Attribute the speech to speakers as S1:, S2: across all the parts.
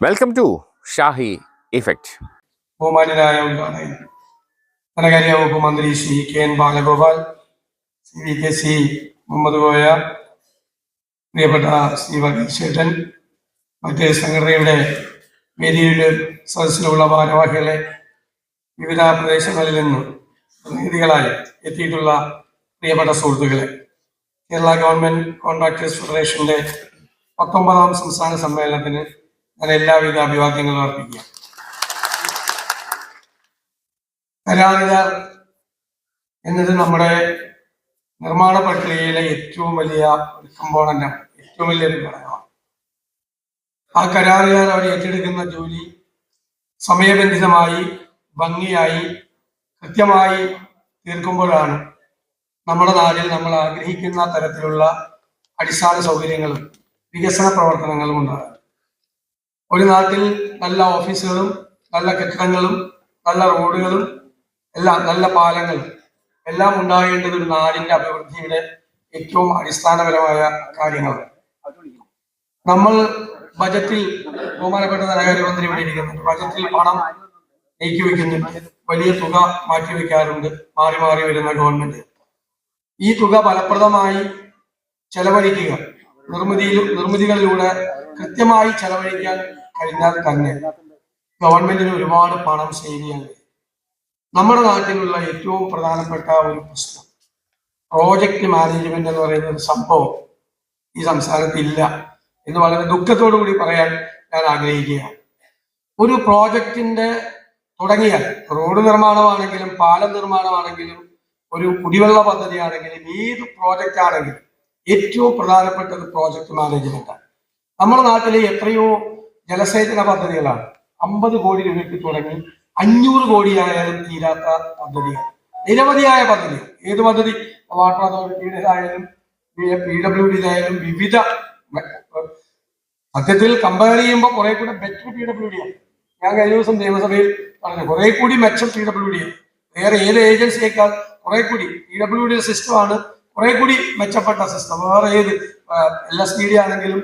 S1: Welcome to Shahi effect
S2: ബഹുമാനായ ഉദ്ഘാടകൻ ധനകാര്യ വകുപ്പ് മന്ത്രി Shri K N Balagopal Shri V K C Muhammad Goya പ്രിയപ്പെട്ട ശ്രീ വകീശേഷൻ മറ്റ് സംഘടനയുടെ വേദിയിൽ സദസ്സിലുള്ള ഭാരവാഹികളെ വിവിധ പ്രദേശങ്ങളിൽ നിന്നും പ്രതിനിധികളായി എത്തിയിട്ടുള്ള പ്രിയപ്പെട്ട സുഹൃത്തുക്കളെ കേരള ഗവൺമെന്റ് കോൺട്രാക്ടേഴ്സ് ഫെഡറേഷന്റെ പത്തൊമ്പതാം സംസ്ഥാന സമ്മേളനത്തിന് ഞാൻ എല്ലാവിധ അഭിവാദ്യങ്ങളും അർപ്പിക്കുക കരാറുകാർ എന്നത് നമ്മുടെ നിർമ്മാണ പ്രക്രിയയിലെ ഏറ്റവും വലിയ കമ്പോണന്റാണ് ഏറ്റവും വലിയ ഘടകമാണ്. ആ കരാറുകാർ അവർ ഏറ്റെടുക്കുന്ന ജോലി സമയബന്ധിതമായി ഭംഗിയായി കൃത്യമായി തീർക്കുമ്പോഴാണ് നമ്മുടെ നാട്ടിൽ നമ്മൾ ആഗ്രഹിക്കുന്ന തരത്തിലുള്ള അടിസ്ഥാന സൗകര്യങ്ങളും വികസന പ്രവർത്തനങ്ങളും ഉണ്ടാകും ഒരു നാട്ടിൽ നല്ല ഓഫീസുകളും നല്ല കെട്ടിടങ്ങളും നല്ല റോഡുകളും എല്ലാം നല്ല പാലങ്ങളും എല്ലാം ഉണ്ടാകേണ്ടത് ഒരു നാടിന്റെ അഭിവൃദ്ധിയുടെ ഏറ്റവും അടിസ്ഥാനപരമായ കാര്യങ്ങളാണ്. നമ്മൾ ബജറ്റിൽ ബഹുമാനപ്പെട്ട ധനകാര്യമന്ത്രി ഇവിടെ ഇരിക്കുന്നുണ്ട്. ബജറ്റിൽ പണം നീക്കി വെക്കുന്നുണ്ട്. വലിയ തുക മാറ്റിവെക്കാറുണ്ട് മാറി മാറി വരുന്ന ഗവൺമെന്റ്. ഈ തുക ഫലപ്രദമായി ചെലവഴിക്കുക. നിർമ്മിതിയിലും നിർമ്മിതികളിലൂടെ കൃത്യമായി ചെലവഴിക്കാൻ കഴിഞ്ഞാൽ തന്നെ ഗവൺമെന്റിന് ഒരുപാട് പണം സേവ് ചെയ്യാൻ കഴിയും. നമ്മുടെ നാട്ടിലുള്ള ഏറ്റവും പ്രധാനപ്പെട്ട ഒരു പ്രശ്നം പ്രോജക്റ്റ് മാനേജ്മെന്റ് എന്ന് പറയുന്ന ഒരു സംഭവം ഈ സംസ്ഥാനത്ത് ഇല്ല എന്ന് വളരെ ദുഃഖത്തോടു കൂടി പറയാൻ ഞാൻ ആഗ്രഹിക്കുകയാണ്. ഒരു പ്രോജക്റ്റിന്റെ തുടങ്ങിയാൽ റോഡ് നിർമ്മാണമാണെങ്കിലും പാലം നിർമ്മാണമാണെങ്കിലും ഒരു കുടിവെള്ള പദ്ധതിയാണെങ്കിലും ഏത് പ്രോജക്റ്റ് ആണെങ്കിലും ഏറ്റവും പ്രധാനപ്പെട്ടത് പ്രോജക്റ്റ് മാനേജ്മെന്റാണ് നമ്മുടെ നാട്ടിലെ എത്രയോ ജലസേചന പദ്ധതികളാണ്. അമ്പത് കോടി രൂപയ്ക്ക് തുടങ്ങി അഞ്ഞൂറ് കോടിയായാലും തീരാത്ത പദ്ധതിയാണ്. നിരവധിയായ പദ്ധതി. ഏത് പദ്ധതി? വാട്ടർ അതോറിറ്റിയുടേതായാലും പി ഡബ്ല്യു ഡിയിലായാലും വിവിധ സത്യത്തിൽ കമ്പയർ ചെയ്യുമ്പോൾ കുറെ കൂടെ ബെറ്റർ പി ഡബ്ല്യു ഡി ആണ് ഞാൻ കഴിഞ്ഞ ദിവസം നിയമസഭയിൽ പറഞ്ഞു കുറെ കൂടി മെച്ചം പി ഡബ്ല്യു ഡി ആണ് വേറെ ഏത് ഏജൻസിയേക്കാൾ കുറെ കൂടി പി ഡബ്ല്യു ഡി സിസ്റ്റമാണ് കുറെ കൂടി മെച്ചപ്പെട്ട സിസ്റ്റം വേറെ ഏത് എൽ എസ് ഡി ആണെങ്കിലും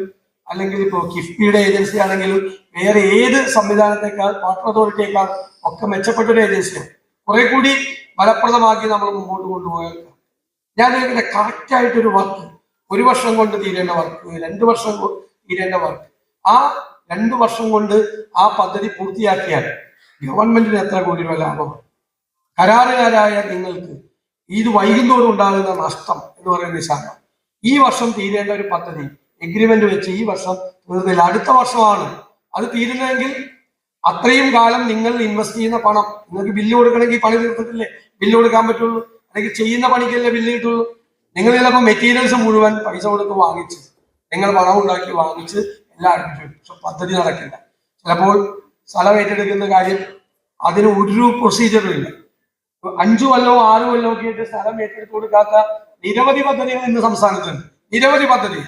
S2: അല്ലെങ്കിൽ ഇപ്പോ കിഫ്ബിയുടെ ഏജൻസി ആണെങ്കിലും വേറെ ഏത് സംവിധാനത്തെക്കാൾ വാട്ടർ അതോറിറ്റിയേക്കാൾ ഒക്കെ മെച്ചപ്പെട്ട ഒരു ഏജൻസിയാണ് കുറെ കൂടി ഫലപ്രദമാക്കി നമ്മൾ മുമ്പോട്ട് കൊണ്ടുപോയാൽ ഞാൻ ഇതിന്റെ കറക്റ്റ് ആയിട്ടൊരു വർക്ക് ഒരു വർഷം കൊണ്ട് തീരേണ്ട വർക്ക് രണ്ട് വർഷം തീരേണ്ട വർക്ക് ആ രണ്ട് വർഷം കൊണ്ട് ആ പദ്ധതി പൂർത്തിയാക്കിയാൽ ഗവൺമെന്റിന് എത്ര കോടി രൂപ ലാഭമാണ് കരാറുകാരായ നിങ്ങൾക്ക് ഇത് വൈകുന്നോറും ഉണ്ടാകുന്ന നഷ്ടം എന്ന് പറയുന്ന ഈ വർഷം തീരേണ്ട ഒരു പദ്ധതി എഗ്രിമെന്റ് വെച്ച് ഈ വർഷം തീർന്നില്ല. അടുത്ത വർഷമാണ് അത് തീരുന്നതെങ്കിൽ അത്രയും കാലം നിങ്ങൾ ഇൻവെസ്റ്റ് ചെയ്യുന്ന പണം നിങ്ങൾക്ക് ബില്ല് കൊടുക്കണമെങ്കിൽ പണി തീർത്തിട്ടില്ലേ? ബില്ല് കൊടുക്കാൻ പറ്റുള്ളൂ. അല്ലെങ്കിൽ ചെയ്യുന്ന പണിക്കല്ലേ ബില്ല് കിട്ടുള്ളൂ. നിങ്ങൾ ചിലപ്പോൾ മെറ്റീരിയൽസ് മുഴുവൻ പൈസ കൊടുത്ത് വാങ്ങിച്ച് നിങ്ങൾ പണം ഉണ്ടാക്കി വാങ്ങിച്ച് എല്ലാം പക്ഷെ പദ്ധതി നടക്കില്ല. ചിലപ്പോൾ സ്ഥലം ഏറ്റെടുക്കുന്ന കാര്യം അതിന് ഒരു പ്രൊസീജിയറും ഇല്ല. അഞ്ചു കൊല്ലവും ആറു കൊല്ലവും ഒക്കെ ആയിട്ട് സ്ഥലം ഏറ്റെടുത്ത് കൊടുക്കാത്ത നിരവധി പദ്ധതികൾ ഇന്ന് സംസ്ഥാനത്തുണ്ട്. നിരവധി പദ്ധതി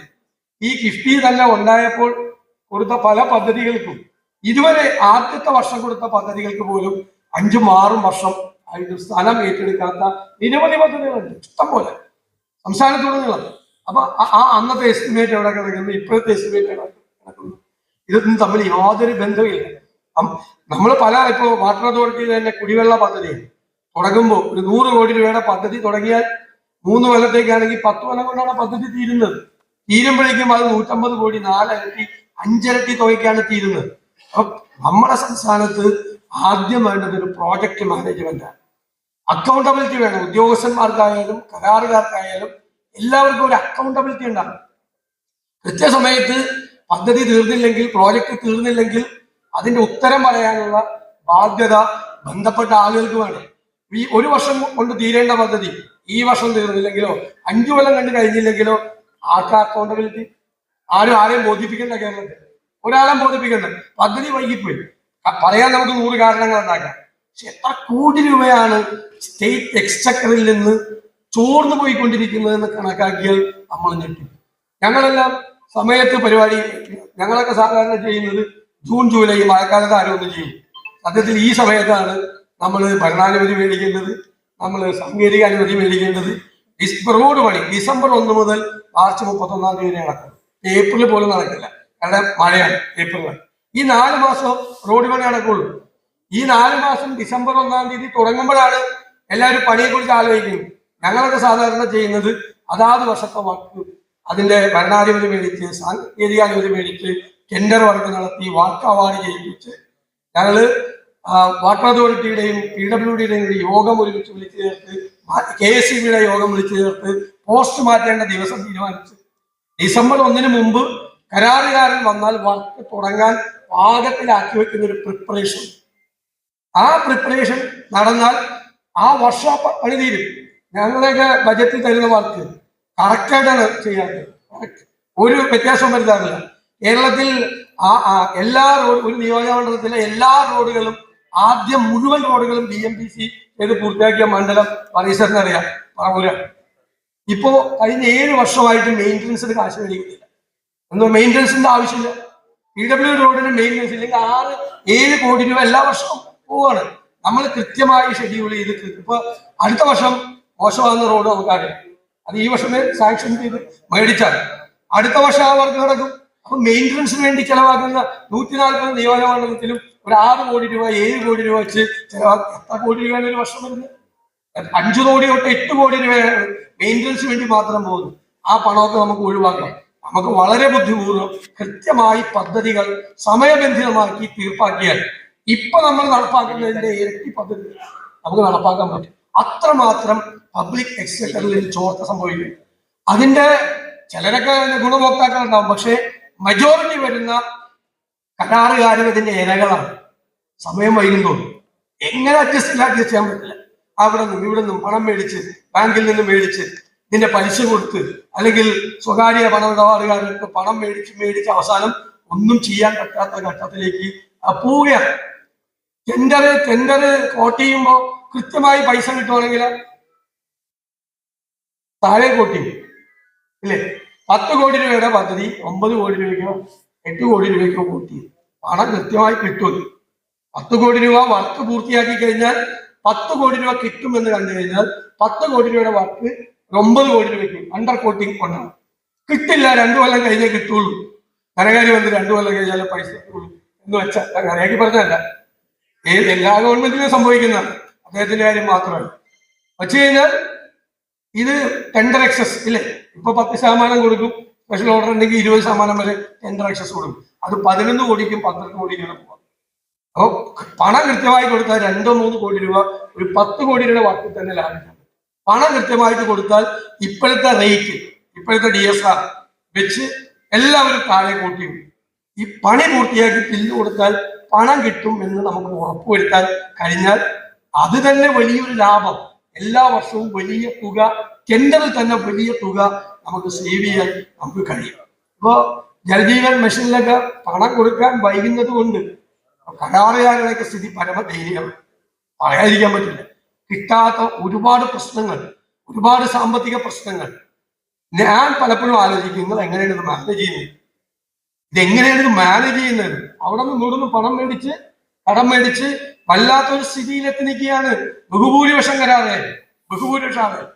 S2: ഈ കിഫ്ബി തന്നെ ഉണ്ടായപ്പോൾ കൊടുത്ത പല പദ്ധതികൾക്കും ഇതുവരെ ആദ്യത്തെ വർഷം കൊടുത്ത പദ്ധതികൾക്ക് പോലും അഞ്ചും ആറും വർഷം ആയിട്ട് സ്ഥലം ഏറ്റെടുക്കാത്ത നിരവധി പദ്ധതികളുണ്ട്. ഇഷ്ടം പോലെ സംസ്ഥാനത്തുടനീളം. അപ്പൊ ആ- അന്നത്തെ എസ്റ്റിമേറ്റ് എവിടെ കിടക്കുന്നു? ഇപ്പോഴത്തെ എസ്റ്റിമേറ്റ് എവിടെ കിടക്കുന്നു? ഇതൊന്നും തമ്മിൽ യാതൊരു ബന്ധവുമില്ല. നമ്മൾ പല ഇപ്പോൾ വാട്ടർ അതോറിറ്റിയിൽ തന്നെ കുടിവെള്ള പദ്ധതി തുടങ്ങുമ്പോൾ ഒരു നൂറ് കോടി രൂപയുടെ പദ്ധതി തുടങ്ങിയാൽ മൂന്ന് കൊല്ലത്തേക്കാണെങ്കിൽ പത്ത് കൊല്ലം കൊണ്ടാണ് പദ്ധതി തീരുന്നത്. തീരുമ്പോഴേക്കും അത് നൂറ്റമ്പത് കോടി നാലരട്ടി അഞ്ചരട്ടി തുകയ്ക്കാണ് തീരുന്നത്. അപ്പൊ നമ്മുടെ സംസ്ഥാനത്ത് ആദ്യം വേണ്ടത് ഒരു പ്രോജക്റ്റ് മാനേജ്മെന്റാണ് അക്കൗണ്ടബിലിറ്റി വേണം. ഉദ്യോഗസ്ഥന്മാർക്കായാലും കരാറുകാർക്കായാലും എല്ലാവർക്കും ഒരു അക്കൗണ്ടബിലിറ്റി ഉണ്ടാകും കൃത്യസമയത്ത് പദ്ധതി തീർന്നില്ലെങ്കിൽ പ്രോജക്റ്റ് തീർന്നില്ലെങ്കിൽ അതിന്റെ ഉത്തരം പറയാനുള്ള ബാധ്യത ബന്ധപ്പെട്ട ആളുകൾക്ക് വേണം. ഈ ഒരു വർഷം കൊണ്ട് തീരേണ്ട പദ്ധതി ഈ വർഷം തീർന്നില്ലെങ്കിലോ അഞ്ചു കൊല്ലം കണ്ട് കഴിഞ്ഞില്ലെങ്കിലോ ആർക്കാ അക്കൗണ്ടബിലിറ്റി ആരും ആരെയും ബോധിപ്പിക്കണ്ട കേരളത്തിൽ. ഒരാളെ ബോധിപ്പിക്കണ്ട. പദ്ധതി വൈകിപ്പോയി. പറയാൻ നമുക്ക് നൂറ് കാരണങ്ങൾ ഉണ്ടാക്കാം. പക്ഷെ എത്ര കോടി രൂപയാണ് സ്റ്റേറ്റ് എക്സ്ചക്കറിൽ നിന്ന് ചോർന്നു പോയിക്കൊണ്ടിരിക്കുന്നതെന്ന് കണക്കാക്കിയാൽ നമ്മൾ ഞെട്ടി. ഞങ്ങളെല്ലാം സമയത്ത് പരിപാടി ഞങ്ങളൊക്കെ സാധാരണ ചെയ്യുന്നത് ജൂൺ ജൂലൈ മഴക്കാലത്ത് ആരോപണം ചെയ്യും സത്യത്തിൽ ഈ സമയത്താണ് നമ്മൾ ഭരണാനുമതി മേടിക്കേണ്ടത് നമ്മൾ സാങ്കേതിക അനുമതി മേടിക്കേണ്ടത്. ഡിസ് ഡിസംബർ ഒന്ന് മുതൽ മാർച്ച് മുപ്പത്തൊന്നാം തീയതി നടക്കും. ഏപ്രിൽ പോലും നടക്കില്ല. കാരണം മഴയാണ് ഏപ്രിൽ ഈ നാല് മാസം റോഡ് പണി നടക്കുള്ളൂ. ഈ നാല് മാസം ഡിസംബർ ഒന്നാം തീയതി തുടങ്ങുമ്പോഴാണ് എല്ലാവരും പണിയെ കുറിച്ച് ആലോചിക്കുന്നത്. ഞങ്ങളൊക്കെ സാധാരണ ചെയ്യുന്നത് അതാത് വർഷത്തെ വർക്ക് അതിന്റെ ഭരണാധിപതി മേടിച്ച് സാങ്കേതികാധിപതി മേടിച്ച് ടെൻഡർ വർക്ക് നടത്തി വാക്ക് അവാർഡ് ചെയ്യിപ്പിച്ച് ഞങ്ങൾ വാട്ടർ അതോറിറ്റിയുടെയും പി ഡബ്ല്യു ഡിയുടെയും യോഗം ഒരുമിച്ച് വിളിച്ചു ചേർത്ത് കെ എസ് സി ബിയുടെ യോഗം വിളിച്ചു ചേർത്ത് പോസ്റ്റ് മാറ്റേണ്ട ദിവസം തീരുമാനിച്ചു. ഡിസംബർ ഒന്നിന് മുമ്പ് കരാറുകാരൻ വന്നാൽ വർക്ക് തുടങ്ങാൻ പാകത്തിലാക്കി വെക്കുന്ന ഒരു പ്രിപ്പറേഷൻ ആ പ്രിപ്പറേഷൻ നടന്നാൽ ആ വർഷം പണി തീരും ഞങ്ങളുടെയൊക്കെ ബജറ്റിൽ തരുന്ന വർക്ക് കറക്റ്റായിട്ടാണ് ചെയ്യാറ്. ഒരു വ്യത്യാസം വരുത്താറില്ല. കേരളത്തിൽ എല്ലാ റോഡ് ഒരു നിയോജകമണ്ഡലത്തിലെ എല്ലാ റോഡുകളും ആദ്യം മുഴുവൻ റോഡുകളും ബി എം പി സി ചെയ്ത് പൂർത്തിയാക്കിയ മണ്ഡലം പറീശ്വരന് അറിയാം. പറവൂര ഇപ്പോ കഴിഞ്ഞ ഏഴ് വർഷമായിട്ട് മെയിന്റനൻസിന് കാശ് മേടിക്കുന്നില്ല. എന്തോ മെയിന്റനൻസിന്റെ ആവശ്യമില്ല. പി ഡബ്ല്യു റോഡിന് മെയിന്റനൻസ് ഇല്ലെങ്കിൽ ആറ് ഏഴ് കോടി രൂപ എല്ലാ വർഷവും പോവാണ്. നമ്മൾ കൃത്യമായി ഷെഡ്യൂൾ ചെയ്ത് ഇപ്പൊ അടുത്ത വർഷം മോശമാകുന്ന റോഡ് നമുക്കറിയാം. അത് ഈ വർഷമേ സാങ്ഷൻ ചെയ്ത് മേടിച്ചാൽ അടുത്ത വർഷം ആ വർക്ക് നടക്കും. അപ്പൊ മെയിന്റനൻസിന് വേണ്ടി ചെലവാക്കുന്ന നൂറ്റി നാൽപ്പത് നിയോജകമണ്ഡലത്തിലും ഒരു ആറ് കോടി രൂപ ഏഴ് കോടി രൂപ വെച്ച് ചെലവാക്കി എത്ര കോടി രൂപയാണ് ഒരു വർഷം വരുന്നത്? അഞ്ചു കോടി തൊട്ട് എട്ട് കോടി രൂപയാണ് മെയിന്റനൻസിന് വേണ്ടി മാത്രം പോകുന്നു. ആ പണമൊക്കെ നമുക്ക് ഒഴിവാക്കാം. നമുക്ക് വളരെ ബുദ്ധിപൂർവം കൃത്യമായി പദ്ധതികൾ സമയബന്ധിതമാക്കി തീർപ്പാക്കിയാൽ ഇപ്പൊ നമ്മൾ നടപ്പാക്കുന്നതിന്റെ ഇരട്ടി പദ്ധതി നമുക്ക് നടപ്പാക്കാൻ പറ്റും. അത്രമാത്രം പബ്ലിക് എക്സ്ചക്കറിൽ ചോർത്ത സംഭവിക്കും. അതിന്റെ ചിലരൊക്കെ ഗുണഭോക്താക്കൾ ഉണ്ടാവും. പക്ഷേ മെജോറിറ്റി വരുന്ന കരാറുകാരും ഇതിന്റെ ഇരകളാണ്. സമയം വൈകുന്നു എങ്ങനെ അഡ്ജസ്റ്റ് അഡ്ജസ്റ്റ് ചെയ്യാൻ പറ്റില്ല? അവിടെ നിന്നും ഇവിടെ നിന്നും പണം മേടിച്ച് ബാങ്കിൽ നിന്ന് മേടിച്ച് നിന്റെ പലിശ കൊടുത്ത് അല്ലെങ്കിൽ സ്വകാര്യ പണമിടപാടുകാർക്ക് പണം മേടിച്ച് മേടിച്ച് അവസാനം ഒന്നും ചെയ്യാൻ പറ്റാത്ത ഘട്ടത്തിലേക്ക് പോവുകയാണ്. ടെൻഡറ് ടെൻഡറ് കോട്ട് ചെയ്യുമ്പോ കൃത്യമായി പൈസ കിട്ടുവാണെങ്കിൽ താഴെ കോട്ടി ഇല്ലേ? പത്ത് കോടി രൂപയുടെ പദ്ധതി ഒമ്പത് കോടി രൂപയ്ക്കോ എട്ട് കോടി രൂപയ്ക്കോ കൂട്ടി പണം കൃത്യമായി കിട്ടും. പത്ത് കോടി രൂപ വർക്ക് പൂർത്തിയാക്കി കഴിഞ്ഞാൽ പത്ത് കോടി രൂപ കിട്ടും എന്ന് കണ്ടു കഴിഞ്ഞാൽ പത്ത് കോടി രൂപയുടെ വർക്ക് ഒമ്പത് കോടി രൂപയ്ക്ക് അണ്ടർ കോട്ടിങ് കൊണ്ടാണ്. കിട്ടില്ല രണ്ടു കൊല്ലം കഴിഞ്ഞേ കിട്ടുള്ളൂ. ധനകാര്യ വന്ന് രണ്ടു കൊല്ലം കഴിഞ്ഞാലേ പൈസ കിട്ടുള്ളൂ എന്ന് വെച്ചാൽ ധനകാര്യാക്കി പറഞ്ഞല്ല ഏത് എല്ലാ ഗവൺമെന്റിനും സംഭവിക്കുന്ന അദ്ദേഹത്തിന്റെ കാര്യം മാത്രമല്ല. വെച്ച് കഴിഞ്ഞാൽ ഇത് ടെൻഡർ എക്സസ് ഇല്ലേ? ഇപ്പൊ പത്ത് ശതമാനം കൊടുക്കും. സ്പെഷ്യൽ ഓർഡർ ഉണ്ടെങ്കിൽ ഇരുപത് ശതമാനം വരെ ടെൻഡർ എക്സസ് കൊടുക്കും. അത് പതിനൊന്ന് കോടിക്കും പന്ത്രണ്ട് കോടിക്കും പോവാം. അപ്പോൾ പണം കൃത്യമായി കൊടുത്താൽ രണ്ടോ മൂന്ന് കോടി രൂപ ഒരു പത്ത് കോടി രൂപയുടെ വർക്കിൽ തന്നെ ലാഭിക്കാം പണം കൃത്യമായിട്ട് കൊടുത്താൽ ഇപ്പോഴത്തെ റേറ്റ് ഇപ്പോഴത്തെ ഡി എസ് ആർ വെച്ച് എല്ലാവരും താഴെ കൂട്ടി ഈ പണി പൂർത്തിയാക്കി ബില്ല് കൊടുത്താൽ പണം കിട്ടും എന്ന് നമുക്ക് ഉറപ്പുവരുത്താൻ കഴിഞ്ഞാൽ അത് തന്നെ വലിയൊരു ലാഭം. എല്ലാ വർഷവും വലിയ തുക ടെൻഡറിൽ തന്നെ വലിയ തുക നമുക്ക് സേവ് ചെയ്യാൻ നമുക്ക് കഴിയും. അപ്പോ ജലജീവൻ മെഷീനിലൊക്കെ പണം കൊടുക്കാൻ വൈകുന്നത് കൊണ്ട് കരാറുകാരുടെയൊക്കെ സ്ഥിതി പരമദയനീയമാണ് പറയാതിരിക്കാൻ പറ്റില്ല. കിട്ടാത്ത ഒരുപാട് പ്രശ്നങ്ങൾ ഒരുപാട് സാമ്പത്തിക പ്രശ്നങ്ങൾ. ഞാൻ പലപ്പോഴും ആലോചിക്കും നിങ്ങൾ എങ്ങനെയാണ് ഇത് മാനേജ് ചെയ്യുന്നത്? ഇതെങ്ങനെയാണ് ഇത് മാനേജ് ചെയ്യുന്നത്? അവിടെ നിന്ന് ഇവിടുന്ന് പണം മേടിച്ച് കടം മേടിച്ച് വല്ലാത്തൊരു സ്ഥിതിയിലെത്തി നിൽക്കുകയാണ് ബഹുഭൂരിപക്ഷം കരാതെ ബഹുഭൂരിപക്ഷമാണ്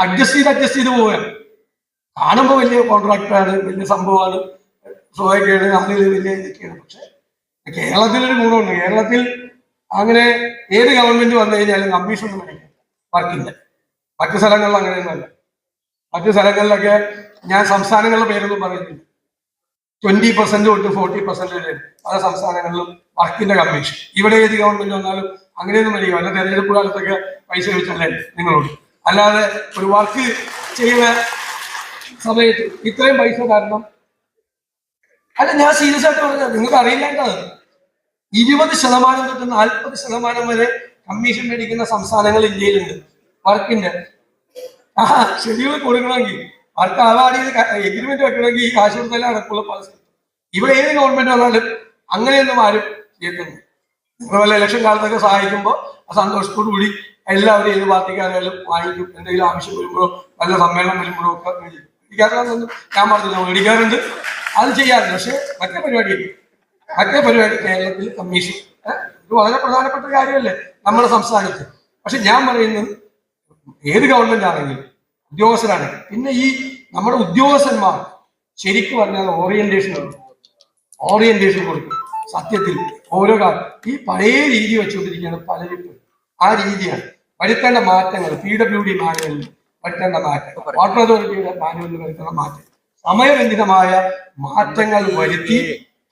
S2: അഡ്ജസ്റ്റ് ചെയ്ത് അഡ്ജസ്റ്റ് ചെയ്ത് പോവുക. കാണുമ്പോൾ വലിയ കോൺട്രാക്റ്റാണ് വലിയ സംഭവമാണ്. സ്വഭാവിക്കാണ് ആളുകൾ വലിയ ഇതൊക്കെയാണ്. പക്ഷെ കേരളത്തിലൊരു ഗുണമുണ്ട് കേരളത്തിൽ അങ്ങനെ ഏത് ഗവൺമെന്റ് വന്നു കഴിഞ്ഞാലും കമ്മീഷൻ വർക്കില്ല മറ്റു സ്ഥലങ്ങളിൽ അങ്ങനെയൊന്നുമല്ല മറ്റു സ്ഥലങ്ങളിലൊക്കെ ഞാൻ സംസ്ഥാനങ്ങളുടെ പേരൊന്നും പറയുന്നില്ല. ട്വന്റി പെർസെന്റ് തൊട്ട് ഫോർട്ടി പെർസെന്റ് വരെ പല സംസ്ഥാനങ്ങളിലും വർക്കിന്റെ കമ്മീഷൻ ഇവിടെ ഏത് ഗവൺമെന്റ് വന്നാലും അങ്ങനെയൊന്നും വരിക അല്ല തെരഞ്ഞെടുപ്പ് കാലത്തൊക്കെ പൈസ ചോദിച്ചല്ലേ നിങ്ങളോട്? അല്ലാതെ ഒരു വർക്ക് ചെയ്യുന്ന സമയത്ത് ഇത്രയും പൈസ കാരണം അല്ല ഞാൻ സീരിയസ് ആയിട്ട് പറഞ്ഞത്. നിങ്ങൾക്ക് അറിയില്ലേണ്ടത് ഇരുപത് ശതമാനം തൊട്ട് നാൽപ്പത് ശതമാനം വരെ കമ്മീഷൻ മേടിക്കുന്ന സംസ്ഥാനങ്ങൾ ഇന്ത്യയിലുണ്ട്. വർക്കിന്റെ. ആ ഷെഡ്യൂൾ കൊടുക്കണമെങ്കിൽ വർക്ക് അവാർഡ് ചെയ്ത് എഗ്രിമെന്റ് വെക്കണമെങ്കിൽ ഈ കാശ് കൊടുത്താലേ നടക്കുള്ള സ്ഥലത്തും. ഇവിടെ ഏത് ഗവൺമെന്റ് വന്നാലും അങ്ങനെയൊന്നും ആരും ചെയ്യുന്നു അതുപോലെ ഇലക്ഷൻ കാലത്തൊക്കെ സഹായിക്കുമ്പോൾ ആ സന്തോഷത്തോടു കൂടി എല്ലാവരും ഏത് പാർട്ടിക്കാരായാലും വാങ്ങിക്കും എന്തെങ്കിലും ആവശ്യം വരുമ്പോഴോ നല്ല സമ്മേളനം വരുമ്പോഴോ ഒക്കെ മേടിക്കും ഞാൻ പറഞ്ഞില്ല. മേടിക്കാറുണ്ട്. അത് ചെയ്യാറുണ്ട്. പക്ഷെ മറ്റേ പരിപാടിയില്ല. മറ്റേ പരിപാടി കേരളത്തിൽ കമ്മീഷൻ? ഇത് വളരെ പ്രധാനപ്പെട്ട കാര്യമല്ലേ നമ്മുടെ സംസ്ഥാനത്ത്. പക്ഷെ ഞാൻ പറയുന്നത് ഏത് ഗവൺമെന്റ് ആണെങ്കിലും ഉദ്യോഗസ്ഥരാണ് പിന്നെ ഈ നമ്മുടെ ഉദ്യോഗസ്ഥന്മാർ ശരിക്കും പറഞ്ഞാൽ ഓറിയന്റേഷൻ ഓറിയന്റേഷൻ കൊടുക്കും. സത്യത്തിൽ ഓരോ കാലം ഈ പഴയ രീതി വെച്ചുകൊണ്ടിരിക്കുകയാണ് പലരും ആ രീതിയാണ്. വരുത്തേണ്ട മാറ്റങ്ങൾ പി ഡബ്ല്യു ഡി മാനുവലിൽ വരുത്തേണ്ട മാറ്റം വാട്ടർ അതോറിറ്റിയുടെ മാനുവലിൽ വരുത്തേണ്ട മാറ്റം. സമയബന്ധിതമായ മാറ്റങ്ങൾ വരുത്തി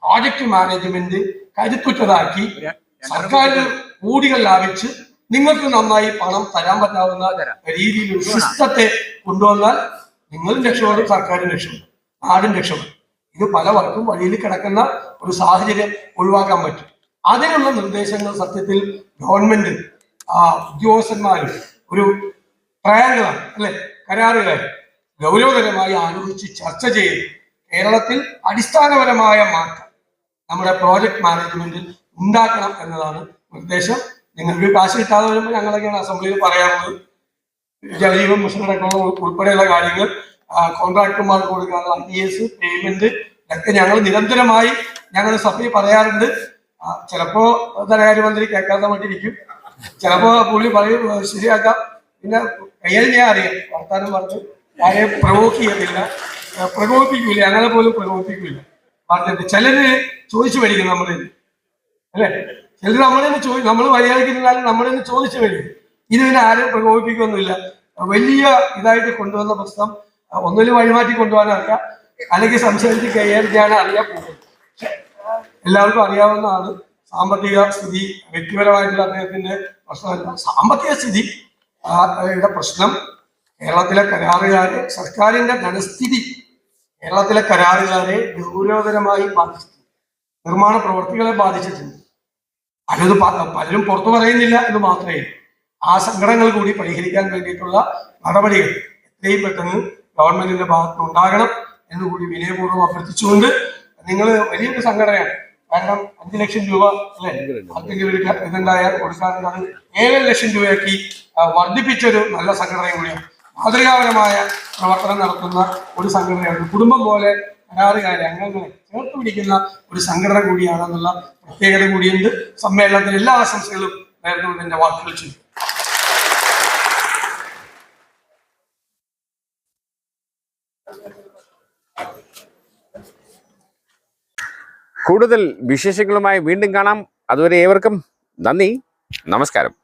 S2: പ്രോജക്ട് മാനേജ്മെന്റ് കരുത്തുറ്റതാക്കി സർക്കാർ കൂടികൾ ലാഭിച്ച് നിങ്ങൾക്ക് നന്നായി പണം തരാൻ പറ്റാവുന്ന രീതിയിൽ ഒരു സിസ്റ്റത്തെ കൊണ്ടുവന്നാൽ നിങ്ങളും രക്ഷപ്പെടും സർക്കാരും രക്ഷപ്പെടും നാടും രക്ഷപ്പെടും. ഇത് പല വർക്കും വഴിയിൽ കിടക്കുന്ന ഒരു സാഹചര്യം ഒഴിവാക്കാൻ പറ്റും. അതിനുള്ള നിർദ്ദേശങ്ങൾ സത്യത്തിൽ ഗവൺമെന്റ് ആ ഉദ്യോഗസ്ഥന്മാരും ഒരു ട്രയാങ്കിളാണ് അല്ലെ? കരാറുകാർ ഗൗരവതരമായി ആലോചിച്ച് ചർച്ച ചെയ്ത് കേരളത്തിൽ അടിസ്ഥാനപരമായ മാറ്റം നമ്മുടെ പ്രോജക്ട് മാനേജ്മെന്റിൽ ഉണ്ടാക്കണം എന്നതാണ് നിർദ്ദേശം നിങ്ങൾക്ക് കാശ് കിട്ടാതെ വരുമ്പോൾ ഞങ്ങളൊക്കെയാണ് അസംബ്ലിയിൽ പറയാറുള്ളത്. ജലീവം ഉൾ- ഉൾപ്പെടെയുള്ള കാര്യങ്ങൾ കോൺട്രാക്ടർമാർക്ക് കൊടുക്കാനുള്ള ഐ എസ് പേയ്മെന്റ് ഇതൊക്കെ ഞങ്ങൾ നിരന്തരമായി ഞങ്ങൾ സഭയിൽ പറയാറുണ്ട്. ചിലപ്പോ ധനകാര്യമന്ത്രി കേൾക്കാതെ വേണ്ടിയിരിക്കും ചിലപ്പോ പുള്ളി പറയും ശരിയാക്കാം. പിന്നെ കൈകാര്യം ഞാൻ അറിയാം വർത്താനം പറഞ്ഞ്. ആരെയും പ്രകോപിക്കത്തില്ല പ്രകോപിപ്പിക്കില്ല ഞങ്ങളെ പോലും പ്രകോപിപ്പിക്കില്ല പറഞ്ഞിട്ട് ചിലര് ചോദിച്ചു മേടിക്കും നമ്മളിൽ അല്ലെ? ചിലർ നമ്മളെ ചോദി നമ്മൾ മര്യാദയ്ക്കിരുന്നാലും നമ്മളെ ചോദിച്ചു മേടിക്കും. ഇതിനെ ആരും പ്രകോപിപ്പിക്കൊന്നുമില്ല. വലിയ ഇതായിട്ട് കൊണ്ടുവന്ന പ്രശ്നം ഒന്നിലും വഴിമാറ്റി കൊണ്ടുപോകാൻ അറിയാം അല്ലെങ്കിൽ സംസാരിച്ച് കൈകാര്യം അറിയാൻ പോകും എല്ലാവർക്കും അറിയാവുന്നതാണ് സാമ്പത്തിക സ്ഥിതി വ്യക്തിപരമായിട്ടുള്ള അദ്ദേഹത്തിന്റെ പ്രശ്നമല്ല സാമ്പത്തിക സ്ഥിതി പ്രശ്നം കേരളത്തിലെ കരാറുകാരെ സർക്കാരിന്റെ ധനസ്ഥിതി കേരളത്തിലെ കരാറുകാരെ ഗൗരവതരമായി ബാധിച്ചിട്ടുണ്ട്. നിർമ്മാണ പ്രവർത്തികളെ ബാധിച്ചിട്ടുണ്ട്. പലത് പലരും പുറത്തു പറയുന്നില്ല എന്ന് മാത്രമേ ആ സങ്കടങ്ങൾ കൂടി പരിഹരിക്കാൻ വേണ്ടിയിട്ടുള്ള നടപടികൾ എത്രയും പെട്ടെന്ന് ഗവൺമെന്റിന്റെ ഭാഗത്ത് ഉണ്ടാകണം എന്ന് കൂടി വിനയപൂർവം അഭ്യർത്ഥിച്ചുകൊണ്ട് നിങ്ങൾ വലിയൊരു സംഘടനയാണ്. കാരണം അഞ്ചു ലക്ഷം രൂപ അല്ലെ? ക- ഇതുണ്ടായാൽ കൊടുക്കാറുള്ളത് ഏഴര ലക്ഷം രൂപയാക്കി വർദ്ധിപ്പിച്ചൊരു നല്ല സംഘടന കൂടിയാണ്. മാതൃകാപരമായ പ്രവർത്തനം നടത്തുന്ന ഒരു സംഘടനയാണ്. കുടുംബം പോലെ കരാറുകാരെ അംഗങ്ങളെ ചേർത്ത് പിടിക്കുന്ന ഒരു സംഘടന കൂടിയാണെന്നുള്ള പ്രത്യേകത കൂടിയുണ്ട്. സമ്മേളനത്തിൽ എല്ലാ ആശംസകളും നേർന്നുകൊണ്ട് എന്റെ വാക്കുകൾ ചെയ്യും
S1: കൂടുതൽ വിശേഷങ്ങളുമായി വീണ്ടും കാണാം. അതുവരെ ഏവർക്കും നന്ദി. നമസ്കാരം.